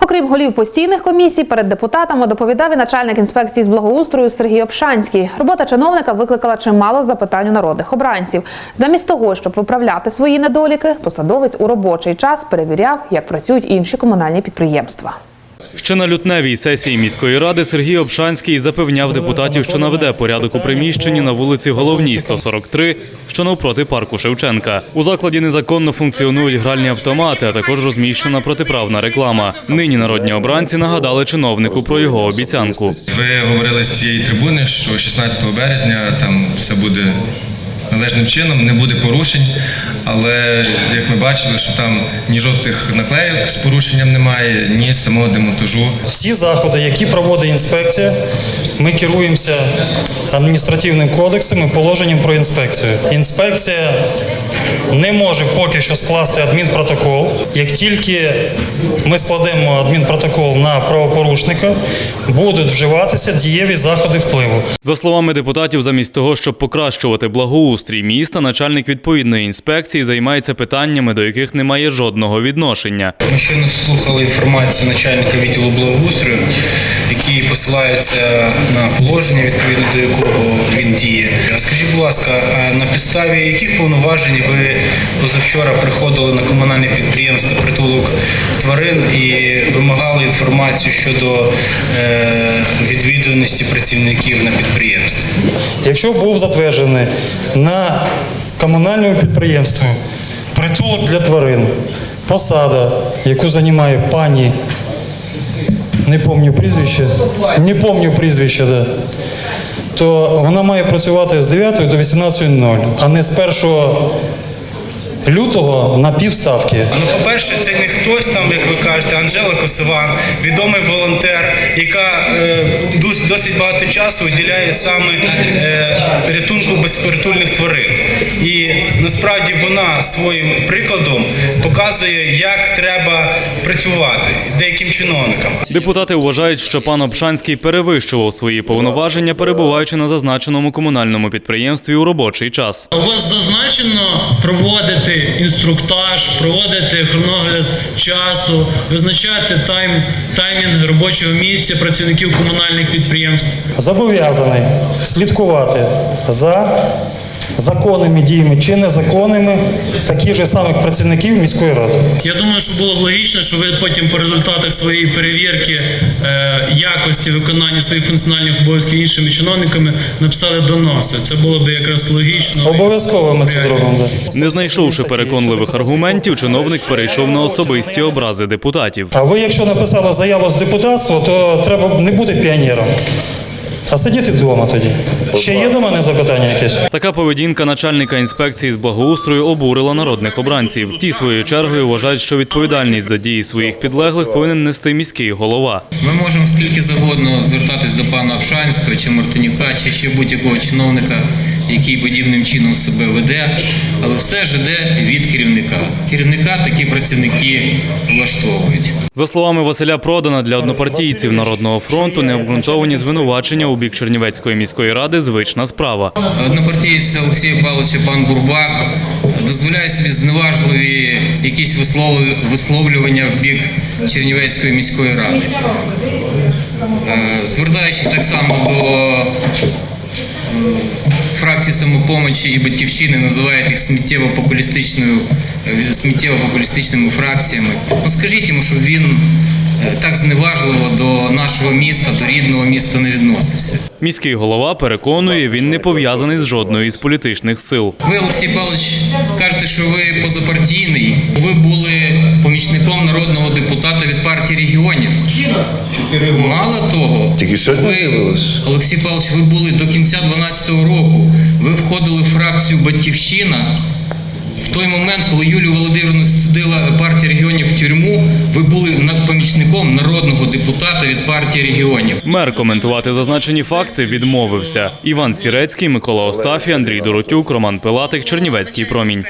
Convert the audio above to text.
Окрім голів постійних комісій, перед депутатами доповідав і начальник інспекції з благоустрою Сергій Обшанський. Робота чиновника викликала чимало запитань у народних обранців. Замість того, щоб виправляти свої недоліки, посадовець у робочий час перевіряв, як працюють інші комунальні підприємства. Ще на лютневій сесії міської ради Сергій Обшанський запевняв депутатів, що наведе порядок у приміщенні на вулиці Головній, 143, що навпроти парку Шевченка. У закладі незаконно функціонують гральні автомати, а також розміщена протиправна реклама. Нині народні обранці нагадали чиновнику про його обіцянку. Ви говорили з цієї трибуни, що 16 березня там все буде належним чином, не буде порушень. Але як ми бачили, що там ні жовтих наклеїк з порушенням немає, ні самого демонтажу. Всі заходи, які проводить інспекція, ми керуємося адміністративним кодексом і положенням про інспекцію. Інспекція не може поки що скласти адмінпротокол. Як тільки ми складемо адмінпротокол на правопорушника, будуть вживатися дієві заходи впливу. За словами депутатів, замість того, щоб покращувати благоустрій міста, начальник відповідної інспекції займається питаннями, до яких немає жодного відношення. Ми щойно слухали інформацію начальника відділу благоустрою, який посилається на положення, відповідно до якого він діє. Скажіть, будь ласка, а на підставі яких повноважень ви позавчора приходили на комунальне підприємство притулок тварин і вимагали інформацію щодо е, відвідуваності працівників на підприємстві? Якщо був затверджений на комунальному підприємстві притулок для тварин, посада, яку займає пані, не пам'ятаю прізвище, не пам'ятаю прізвище, да, то вона має працювати з 9 до 18.00, а не з 1 лютого на півставки. Ну, по-перше, це не хтось там, як ви кажете, Анжела Косиван, відомий волонтер, яка е, досить багато часу виділяє саме е, рятунку безпритульних тварин. І насправді вона своїм прикладом показує, як треба працювати деяким чиновникам. Депутати вважають, що пан Обшанський перевищував свої повноваження, перебуваючи на зазначеному комунальному підприємстві у робочий час. У вас зазначено проводити інструктаж, проводити хроногляд часу, визначати тайм, таймінг робочого місця працівників комунальних підприємств. Зобов'язаний слідкувати за законними діями чи незаконними таких же самих працівників міської ради. Я думаю, що було б логічно, що ви потім по результатах своєї перевірки е, якості виконання своїх функціональних обов'язків іншими чиновниками написали доноси. Це було б якраз логічно. Обов'язково ми це зробимо. Да. Не знайшовши переконливих аргументів, чиновник перейшов на особисті образи депутатів. А ви, якщо написали заяву з депутатства, то треба не бути піонером, а сидіти вдома тоді. Ще є до мене запитання якесь? Така поведінка начальника інспекції з благоустрою обурила народних обранців. Ті своєю чергою вважають, що відповідальність за дії своїх підлеглих повинен нести міський голова. Ми можемо скільки завгодно звертатись до пана Овшанського чи Мартинюка, чи ще будь-якого чиновника, який подібним чином себе веде, але все ж іде від керівника. Керівника такі працівники влаштовують. За словами Василя Продана, для однопартійців Народного фронту необґрунтовані звинувачення у бік Чернівецької міської ради звична справа. Однопартієць Олексія Павловича пан Бурбак дозволяє собі зневажливі якісь висловлювання в бік Чернівецької міської ради. Е, Звертаючись так само до фракції самопомочі і батьківщини, називають їх сміттєво-популістичною е, сміттєво-популістичними фракціями. Ну скажіть йому, щоб він е, так зневажливо до нашого міста, до рідного міста не відносився. Міський голова переконує, він не пов'язаний з жодною із політичних сил. Ви, Олексій Павлович, кажете, що ви позапартійний. Ви були помічником народного депутата від партії регіонів. Мало того, Тільки сьогодні ви, з'явилось? Олексій Павлович, ви були до кінця 2012 року. Ви входили в фракцію Батьківщина. В той момент, коли Юлію Володимирівну сидила партія регіонів в тюрму, ви були над- помічником народного депутата від партії регіонів. Мер коментувати зазначені факти відмовився. Іван Сірецький, Микола Остафій, Андрій Доротюк, Роман Пилатик, Чернівецький промінь.